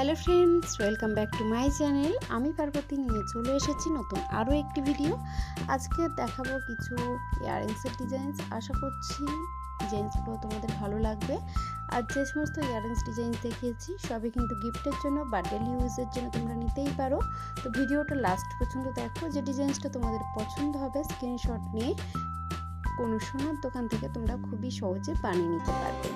Hello friends, welcome back to my channel. আমি পার্বতী, নিয়ে চলে এসেছি নতুন আরও একটি ভিডিও। আজকে দেখাবো কিছু ইয়াররিংসের ডিজাইনস আশা করছি ডিজাইন্সগুলো তোমাদের ভালো লাগবে। আর যে সমস্ত ইয়াররিংস ডিজাইন দেখিয়েছি, সবই কিন্তু গিফটের জন্য বা ডেলি ইউজের জন্য তোমরা নিতেই পারো। তো ভিডিওটা লাস্ট পর্যন্ত দেখো যে ডিজাইন্সটা তোমাদের পছন্দ হবে স্ক্রিনশট নিয়ে কোনো সোনার দোকান থেকে তোমরা খুবই সহজে বানিয়ে নিতে পারবে।